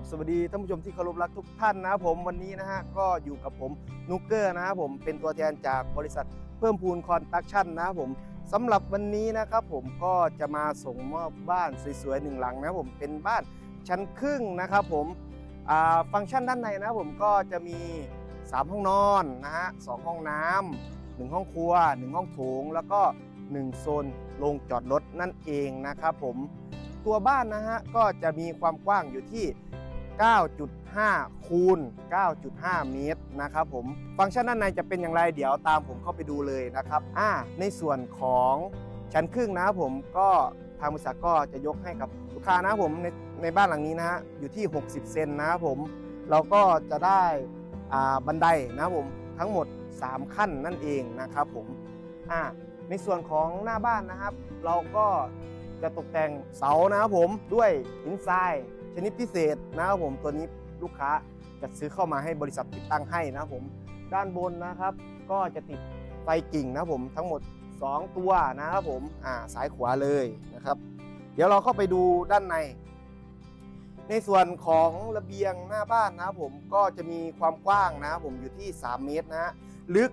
ับสวัสดีท่านผู้ชมที่เคารพรักทุกท่านนะครับผมวันนี้นะฮะก็อยู่กับผมนุกเกอร์นะครับผมเป็นตัวแทนจากบริษัทเพิ่มพูนคอนตักชั่นนะครับผมสำหรับวันนี้นะครับผมก็จะมาส่งมอบบ้านสวยๆหนึ่งหลังนะครับผมเป็นบ้านชั้นครึ่งนะครับผมฟังก์ชันด้านในนะครับผมก็จะมี 3 ห้องนอนนะฮะสองห้องน้ำหนึ่งห้องครัวหนึ่งห้องโถง แล้วก็หนึ่งโซนโรงจอดรถนั่นเองนะครับผมตัวบ้านนะฮะก็จะมีความกว้างอยู่ที่ 9.5 คูณ 9.5 เมตรนะครับผม ฟังก์ชันด้านในจะเป็นอย่างไรเดี๋ยวตามผมเข้าไปดูเลยนะครับอ่าในส่วนของชั้นครึ่งนะครับผมก็ทางบริษัทก็จะยกให้กับลูกค้านะครับผมในในบ้านหลังนี้นะฮะอยู่ที่ 60 เซนนะครับผมเราก็จะได้อ่าบันไดนะครับผมทั้งหมด 3 ขั้นนั่นเองนะครับผมอ่าในส่วนของหน้าบ้านนะครับ เราก็จะตกแต่งเสานะครับผมด้วยหินทราย ชนิดพิเศษนะครับผมตัวนี้ลูกค้าจะซื้อเข้ามาให้บริษัทติดตั้งให้นะครับผม ด้านบนนะครับ ก็จะติดไฟกิ่งนะครับผมทั้งหมด 2 ตัวนะครับผมอ่าซ้ายขวาเลยนะครับ เดี๋ยวเราเข้าไปดูด้านใน ในส่วนของระเบียงหน้าบ้านนะครับผมก็จะมีความกว้างนะครับผมอยู่ที่ 3 เมตรนะฮะลึก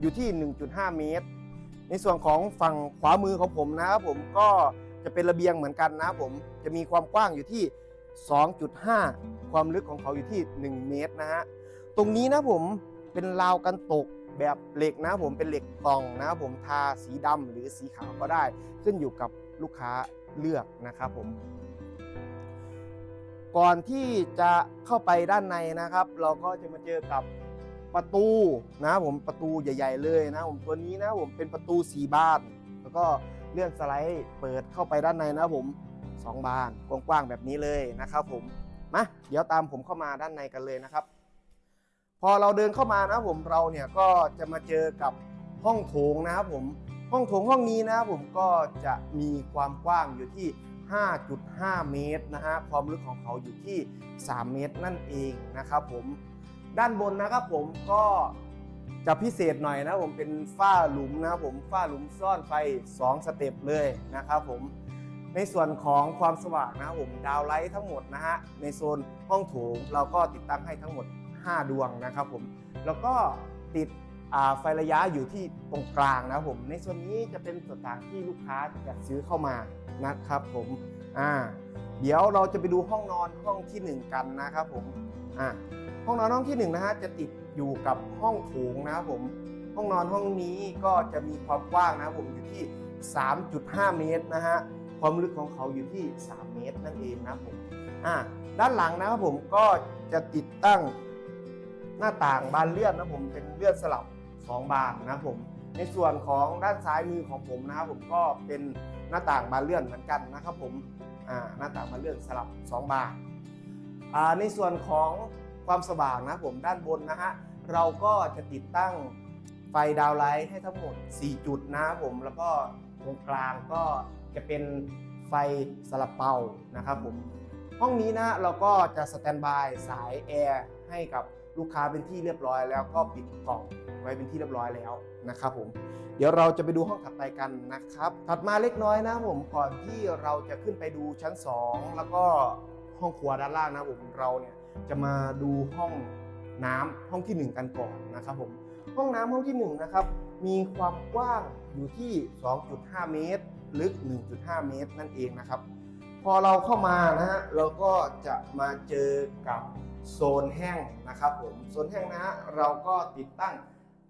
อยู่ที่ 1.5 เมตร ในส่วนของฝั่งขวามือของผมนะครับผมก็จะเป็นระเบียงเหมือนกันนะครับผมจะมีความกว้างอยู่ที่ 2.5 ความลึกของเขาอยู่ที่ 1 เมตรนะฮะ ตรงนี้นะผมเป็นราวกันตกแบบเหล็กนะผมเป็นเหล็กกล่องนะผมทาสีดำหรือสีขาวก็ได้ ขึ้นอยู่กับลูกค้าเลือกนะครับผมก่อนที่จะเข้าไปด้านในนะครับ เราก็จะมาเจอกับประตูนะผมประตูใหญ่ ๆ เลยนะผมตัวนี้นะผมเป็นประตูสีบาน แล้วก็เลื่อนสไลด์เปิดเข้าไปด้านในนะผม สองบานกว้างๆแบบนี้เลยนะครับผมมาเดี๋ยวตามผมเข้ามาด้านในกันเลยนะครับ พอเราเดินเข้ามานะผมเราเนี่ยก็จะมาเจอกับห้องโถงนะครับผมห้องโถงห้องนี้นะครับผมก็จะมีความกว้างอยู่ที่ 5.5 เมตรนะฮะความลึกของเขาอยู่ที่ 3 เมตรนั่นเองนะครับผมด้านบนนะครับผมก็จะพิเศษหน่อยนะผมเป็นฝ้าหลุมนะครับผมฝ้าหลุมซ่อนไฟ 2 สเต็ปเลยนะครับผม ในส่วนของความสว่างนะครับผมดาวไลท์ทั้งหมดนะฮะในโซนห้องโถงเราก็ติดตั้งให้ทั้งหมด 5 ดวงนะครับผมแล้วก็ติดไฟระยะอยู่ที่ตรงกลางนะครับผม ในส่วนนี้จะเป็นส่วนต่างที่ลูกค้าจะซื้อเข้ามานะครับผมอ่าเดี๋ยวเราจะไปดูห้องนอนห้องทีหนึ่1 กันนะครับผมอ่าห้องนอนห้องที่1นะฮะจะติดอยู่กับห้องโถงนะครับผม ห้องนอนห้องนี้ก็จะมีความกว้างนะครับผมอยู่ที่ 3.5 เมตรนะฮะ ความลึกของเขาอยู่ที่ 3 เมตรนั่นเองนะครับผมอ่าด้านหลังนะครับผมก็จะติดตั้งหน้าต่างบานเลื่อนนะผมเป็นเลื่อนสลับ 2 บานนะครับผมในส่วนของด้านซ้ายมือของผมนะครับผมก็เป็นหน้าต่างบานเลื่อนเหมือนกันนะครับผมอ่าหน้าต่างบานเลื่อนสลับ 2 บานอ่าในส่วนของความสว่างนะผมด้านบนนะฮะเราก็จะติดตั้ง ไฟดาวไลท์ให้ทั้งหมด 4 จุดนะครับผมแล้วก็ตรงกลางก็จะเป็นไฟสลับเป่านะครับผมห้องนี้นะเราก็จะสแตนบายสายแอร์ให้กับลูกค้าเป็นที่เรียบร้อยแล้วก็ปิดกล่องไว้เป็นที่เรียบร้อยแล้วนะครับผมเดี๋ยวเราจะไปดูห้องถัดไปกันนะครับถัดมาเล็กน้อยนะผมก่อนที่เราจะขึ้นไปดูชั้น 2 แล้วก็ห้องครัวด้านล่างนะผมเราเนี่ยจะมาดูห้อง น้ำห้องทีหนึ่1 กันก่อนนะครับผมห้องน้ำห้องที่1นะครับมีความกว้างอยู่ที่ 2.5 เมตร ลึก 1.5 เมตรนั่นเองนะครับ พอเราเข้ามานะฮะเราก็จะมาเจอกับโซนแห้งนะครับผมโซนแห้งนะฮะเราก็ติดตั้ง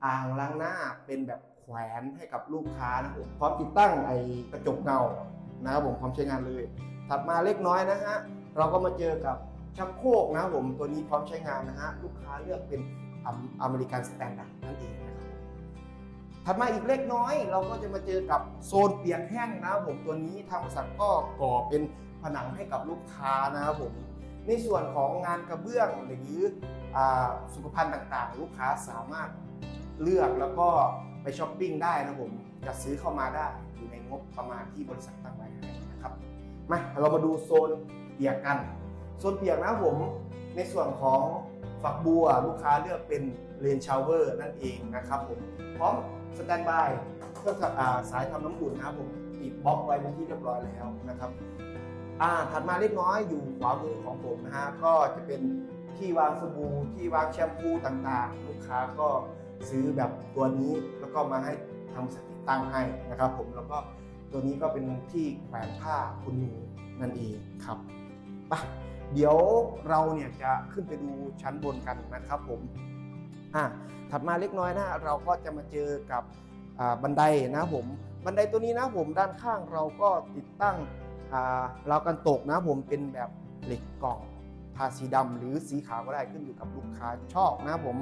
อ่างล้างหน้าเป็นแบบแขวนให้กับลูกค้านะครับผมพร้อมติดตั้งไอ้กระจกเงานะครับผมพร้อมใช้งานเลย ถัดมาเล็กน้อยนะฮะเราก็มาเจอกับ ชักโครกนะครับผมตัวนี้พร้อมใช้งานนะฮะลูกค้าเลือกเป็นอเมริกันสแตนดาร์ดนั่นเองนะครับถัดมาอีกเล็กน้อย เราก็จะมาเจอกับโซนเปียกแห้งนะครับผมตัวนี้ทางบริษัทก็ก่อเป็นผนังให้กับลูกค้านะครับผมในส่วนของงานกระเบื้องหรืออสุขภัณฑ์ต่างๆ ลูกค้าสามารถเลือกแล้วก็ไปช้อปปิ้งได้นะครับผมจะซื้อเข้ามาได้อยู่ในงบประมาณที่บริษัทตั้งไว้นะครับมาเรามาดูโซนเปียกกัน โซนเปียกนะผมในส่วนของฝักบัวลูกค้าเลือกเป็นเลนชาวเวอร์นั่นเองนะครับผมพร้อมสแตนบายเครื่องสายทำน้ำอุ่นนะครับผมติดบล็อกไว้เป็นที่เรียบร้อยแล้วนะครับอ่าถัดมาเล็กน้อยอยู่ขวามือของผมนะฮะก็จะเป็นที่วางสบู่ที่วางแชมพูต่างๆ ลูกค้าก็ซื้อแบบตัวนี้แล้วก็มาให้ทำสติกตั้งให้นะครับผมแล้วก็ตัวนี้ก็เป็นที่แขวนผ้าคุณนูนั่นเองครับไป เดี๋ยวเราเนี่ยจะขึ้นไปดูชั้นบนกันนะครับผมอะถัดมาเล็กน้อยนะเราก็จะมาเจอกับบันไดนะผม บันไดตัวนี้นะผมด้านข้างเราก็ติดตั้งราวกันตกนะผมเป็นแบบเหล็กกล่องทาสีดำหรือสีขาวก็ได้ขึ้นอยู่กับลูกค้าชอบนะผม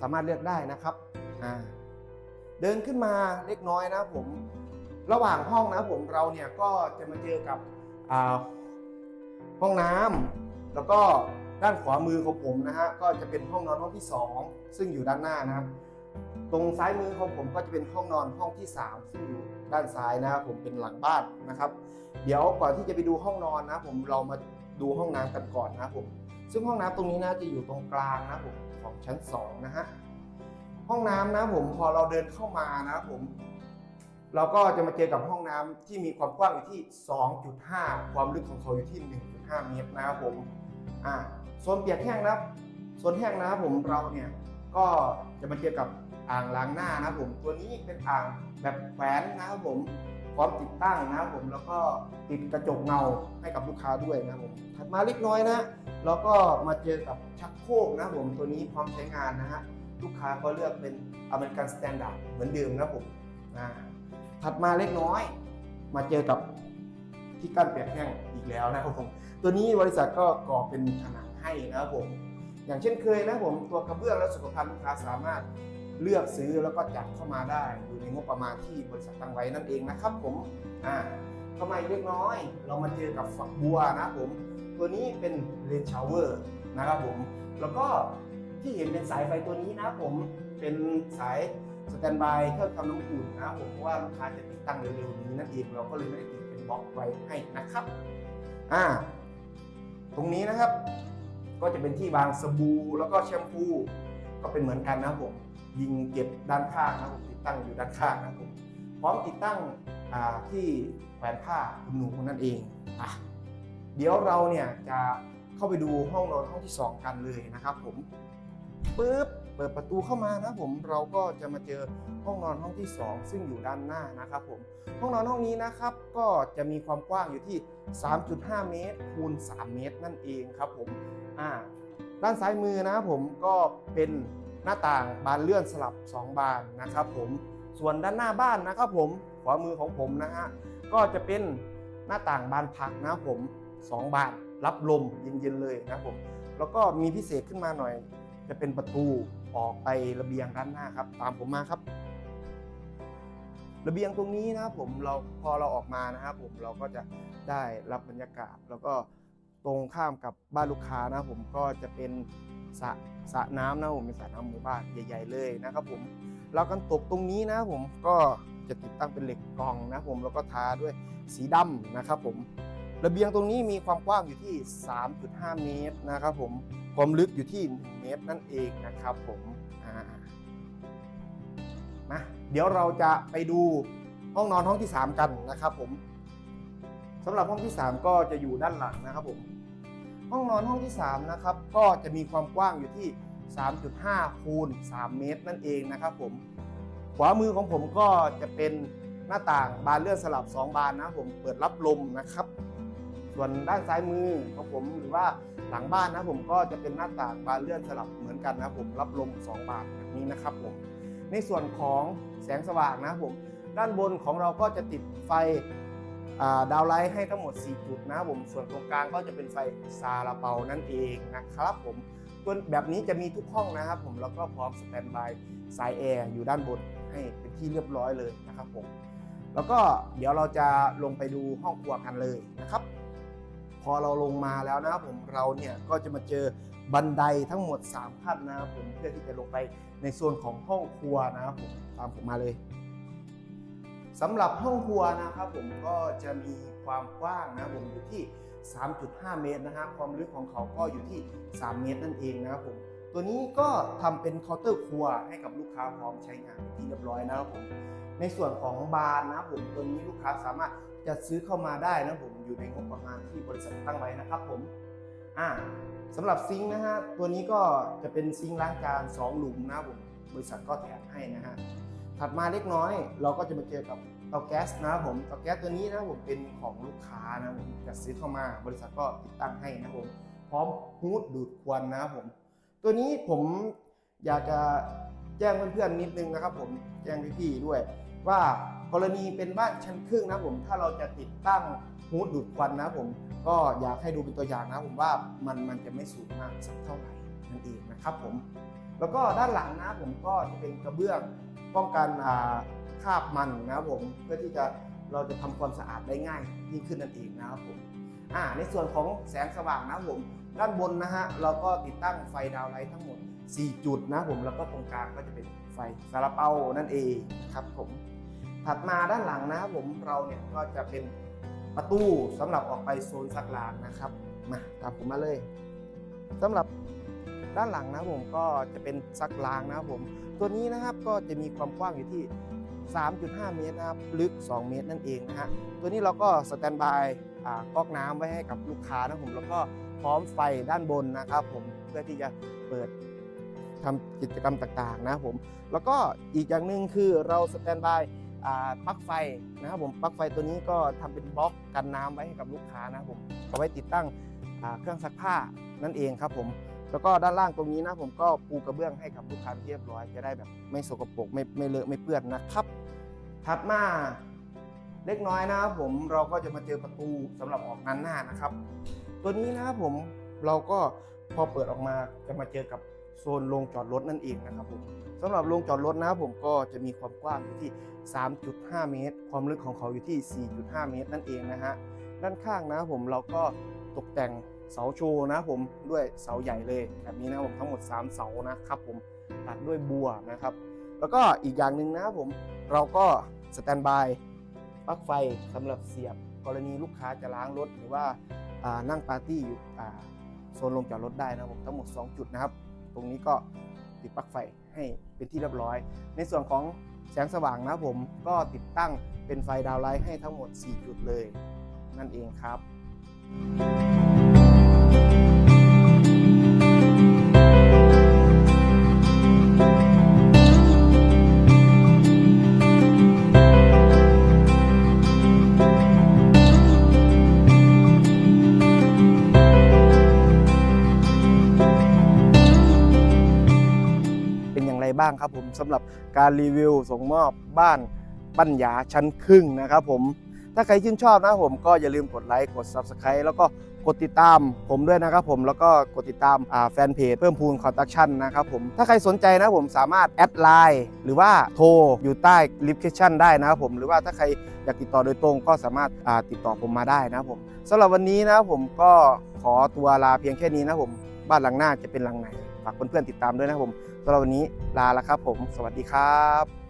สามารถเลือกได้นะครับอ่าเดินขึ้นมาเล็กน้อยนะผมระหว่างห้องนะผมเราเนี่ยก็จะมาเจอกับห้องน้ำ แล้วก็ด้านขวามือของผมนะฮะก็จะเป็นห้องนอนห้องที่ 2 ซึ่งอยู่ด้านหน้านะครับ ตรงซ้ายมือของผมก็จะเป็นห้องนอนห้องที่ 3 ซึ่งอยู่ด้านซ้ายนะครับผมเป็นหลังบ้านนะครับ เดี๋ยวก่อนที่จะไปดูห้องนอนนะผมเรามาดูห้องน้ำกันก่อนนะผมซึ่งห้องน้ำตรงนี้นะจะอยู่ตรงกลางนะผมของชั้น2นะฮะห้องน้ำนะผมพอเราเดินเข้ามานะผม เราก็จะมาเจอกับห้องน้ำที่มีความกว้างอยู่ที่ 2.5 ความลึกของเขาอยู่ที่ 1.5 เมตรนะครับผม อ่าโซนเปียกแห้งนะครับโซนแห้งนะครับผมเราเนี่ยก็จะมาเจอกับอ่างล้างหน้านะครับผมตัวนี้เป็นอ่างแบบแขวนนะครับผมพร้อมติดตั้งนะครับผมแล้วก็ติดกระจกเงาให้กับลูกค้าด้วยนะครับผมถัดมาเล็กน้อยนะเราก็มาเจอกับชักโครกนะครับผมตัวนี้พร้อมใช้งานนะฮะลูกค้าก็เลือกเป็นอเมริกันสแตนดาร์ดเหมือนเดิมนะครับผมอ่าถัดมาเล็กน้อย มาเจอกับ ที่กั้นเปียกแห้งอีกแล้วนะครับผมตัวนี้บริษัทก็ก่อเป็นผนังให้นะครับผม อย่างเช่นเคยนะครับผมตัวกระเบื้องและสุขภัณฑ์ลูกค้าสามารถเลือกซื้อแล้วก็จัดเข้ามาได้อยู่ในงบประมาณที่บริษัทตั้งไว้นั่นเองนะครับผมอ่าเข้ามาอีกเล็กน้อย เรามาเจอกับฝักบัวนะครับผม ตัวนี้เป็นเลนชาวเวอร์นะครับผม แล้วก็ที่เห็นเป็นสายไฟตัวนี้นะครับผมเป็นสายสแตนบายเครื่องทำน้ำอุ่นนะครับผมเพราะว่าลูกค้าจะติดตั้งเร็วๆนี้นั่นเองเราก็เลยไม่ได้ติด บล็อกไว้ให้นะครับอ่าตรงนี้นะครับ ก็จะเป็นที่วางสบู่แล้วก็แชมพู ก็เป็นเหมือนกันนะครับผมยิงเก็บด้านข้างนะครับผมติดตั้งอยู่ด้านข้างนะครับผมพร้อมติดตั้งอ่าที่แขวนผ้าคุณหนูคนนั้นเองอะเดี๋ยวเราเนี่ยจะเข้าไปดูห้องนอนห้องที่ 2 กันเลยนะครับผมปึ๊บ ปิดประตูเข้ามานะผมเราก็จะมาเจอห้องนอนห้องที่ 2 ซึ่งอยู่ด้านหน้านะครับผมห้องนอนห้องนี้นะครับก็จะมีความกว้างอยู่ที่ 3.5 เมตรคูณ 3 เมตรนั่นเองครับผมอ่าด้านซ้ายมือนะครับผมก็เป็นหน้าต่างบานเลื่อนสลับ 2 บานนะครับผมส่วนด้านหน้าบ้านนะครับผมขวามือของผมนะฮะก็จะเป็นหน้าต่างบานพักนะครับผม2บานรับลมเย็นๆเลยนะครับผมแล้วก็มีพิเศษขึ้นมาหน่อยจะเป็นประตู ออกไประเบียงด้านหน้าครับ ตามผมมาครับ ระเบียงตรงนี้นะครับผมเราพอเราออกมานะครับผมเราก็จะได้รับบรรยากาศ แล้วก็ตรงข้ามกับบ้านลูกค้านะครับผมก็จะเป็นสระสระน้ำนะผมเป็นสระน้ำหมู่บ้านใหญ่ ๆ เลยนะครับผมเรากันตกตรงนี้นะผมก็จะติดตั้งเป็นเหล็กกรองนะผมแล้วก็ทาด้วยสีดำนะครับผมระเบียงตรงนี้มีความกว้างอยู่ที่ 3.5 เมตรนะครับผม ความลึกอยู่ที่1เมตรนั่นเองนะครับผมอ่านะเดี๋ยวเราจะไปดูห้องนอนห้องที่ 3 กันนะครับผมสำหรับห้องที่ 3 ก็จะอยู่ด้านหลังนะครับผมห้องนอนห้องที่3นะครับก็จะมีความกว้างอยู่ที่ 3.5คูณ3 เมตรนั่นเองนะครับผมขวามือของผมก็จะเป็นหน้าต่างบานเลื่อนสลับ 2 บานนะผมเปิดรับลมนะครับ ส่วนด้านซ้ายมือของผมหรือว่า หลังบ้านนะผมก็จะเป็นหน้าต่างบานเลื่อนสลับเหมือนกันนะผมรับลม 2 บานแบบนี้นะครับผมในส่วนของแสงสว่างนะผมด้านบนของเราก็จะติดไฟาดาวไลท์ให้ทั้งหมด 4 จุดนะผมส่วนตรงกลางก็จะเป็นไฟซาลาเปานั่นเองนะครับผมตัวแบบนี้จะมีทุกห้องนะครับผมแล้วก็พร้อมสแตนบายสายแอร์อยู่ด้านบนให้เป็นที่เรียบร้อยเลยนะครับผมแล้วก็เดี๋ยวเราจะลงไปดูห้องครัวกันเลยนะครับ พอเราลงมาแล้วนะครับผมเราเนี่ยก็จะมาเจอบันไดทั้งหมด 3 ขั้นนะครับผมเพื่อที่จะลงไปในโซนของห้องครัวนะครับผมตามผมมาเลยสำหรับห้องครัวนะครับผมก็จะมีความกว้างนะครับผมอยู่ที่ 3.5 เมตรนะฮะความลึกของเขาก็อยู่ที่ 3 เมตรนั่นเองนะครับผมตัวนี้ก็ทำเป็นเคาน์เตอร์ครัวให้กับลูกค้าพร้อมใช้งานเป็นที่เรียบร้อยนะครับผมในส่วนของบานนะครับผมตัวนี้ลูกค้าสามารถ จัดซื้อเข้ามาได้นะผมอยู่ในงบประมาณที่บริษัทตั้งไว้นะครับผมอ่าสำหรับซิงค์นะฮะตัวนี้ก็จะเป็นซิงค์ล้างจานสองหลุมนะผมบริษัทก็แถมให้นะฮะถัดมาเล็กน้อย เราก็จะมาเจอกับเตาแก๊สนะครับผมเตาแก๊สตัวนี้นะผมเป็นของลูกค้านะผมจัดซื้อเข้ามาบริษัทก็ติดตั้งให้นะครับผมพร้อมฮูดดูดควันนะครับผม ตัวนี้ผมอยากจะแจ้งเพื่อนๆนิดนึงนะครับผมแจ้งพี่ๆด้วย ว่ากรณีเป็นบ้านชั้นครึ่งนะผมถ้าเราจะติดตั้งฮูดดูดควันนะผมก็อยากให้ดูเป็นตัวอย่างนะผมว่ามันมันจะไม่สูงมากสักเท่าไหร่นั่นเองนะครับผมแล้วก็ด้านหลังนะผมก็จะเป็นกระเบื้องป้องกันอ่าคราบมันนะครับผมเพื่อที่จะเราจะทำความสะอาดได้ง่ายยิ่งขึ้นนั่นเองนะครับผมอ่าในส่วนของแสงสว่างนะครับผมด้านบนนะฮะเราก็ติดตั้งไฟดาวไลท์ทั้งหมด 4 จุดนะผมแล้วก็ตรงกลางก็จะเป็นไฟซาลาเปานั่นเองครับผม ถัดมาด้านหลังนะครับผมเราเนี่ยก็จะเป็นประตูสำหรับออกไปโซนซักล้างนะครับมาตามผมมาเลยสำหรับด้านหลังนะครับผมก็จะเป็นซักล้างนะครับผม ตัวนี้นะครับก็จะมีความกว้างอยู่ที่ 3.5 เมตรนะครับลึก 2 เมตรนั่นเองนะฮะตัวนี้เราก็สแตนบายก๊อกน้ำไว้ให้กับลูกค้านะครับผมแล้วก็พร้อมไฟด้านบนนะครับผมเพื่อที่จะเปิดทำกิจกรรมต่างๆนะครับผม แล้วก็อีกอย่างหนึ่งคือเราสแตนบาย ปลั๊กไฟนะครับผมปลั๊กไฟตัวนี้ก็ทำเป็นบล็อกกันน้ำไว้ให้กับลูกค้านะครับผมเอาไว้ติดตั้งเครื่องซักผ้านั่นเองครับผมแล้วก็ด้านล่างตรงนี้นะผมก็ปูกระเบื้องให้กับลูกค้าเรียบร้อย จะได้แบบไม่สกปรกไม่ไม่เลอะไม่เปื้อนนะครับ ถัดมาเล็กน้อยนะครับผมเราก็จะมาเจอประตูสำหรับออกงานหน้านะครับ ตัวนี้นะครับผมเราก็พอเปิดออกมาจะมาเจอกับ โซนโรงจอดรถนั่นเองนะครับผมสำหรับโรงจอดรถนะครับผมก็จะมีความกว้างอยู่ที่ 3.5 เมตร ความลึกของเขาอยู่ที่ 4.5 เมตรนั่นเองนะฮะด้านข้างนะครับผมเราก็ตกแต่งเสาโชว์นะครับผมด้วยเสาใหญ่เลยแบบนี้นะครับผมทั้งหมด 3 เสานะครับผมตัดด้วยบัวนะครับ แล้วก็อีกอย่างหนึ่งนะครับผมเราก็สแตนบายปลั๊กไฟสำหรับเสียบกรณีลูกค้าจะล้างรถหรือว่านั่งปาร์ตี้อยู่โซนลงจอดรถได้นะครับผมทั้งหมด 2 จุดนะครับ ตรงนี้ก็ติดปลั๊กไฟให้เป็นที่เรียบร้อย ในส่วนของแสงสว่างนะผมก็ติดตั้งเป็นไฟดาวไลท์ให้ทั้งหมด 4 จุดเลย นั่นเองครับางครับผมสำหรับการรีวิวส่งมอบบ้านปัญญาชั้นครึ่งนะครับผมถ้าใครชื่นชอบนะผมก็อย่าลืมกดไลค์กด Subscribe แล้วก็กดติดตามผมด้วยนะครับผมแล้วก็กดติดตามแฟนเพจเพิ่มพูนคอนตักชั่นนะครับผมถ้าใครสนใจนะผมสามารถแอดไลน์หรือว่าโทรอยู่ใต้ลิฟเคชั่นได้นะครับผมหรือว่าถ้าใครอยากติดต่อโดยตรงก็สามารถติดต่อผมมาได้นะครับผมสำหรับวันนี้นะผมก็ขอตัวลาเพียงแค่นี้นะครับผมบ้านหลังหน้าจะเป็นหลังไหน ฝากเพื่อนๆติดตามด้วยนะครับผมสำหรับวันนี้ลาแล้วครับผม สวัสดีครับ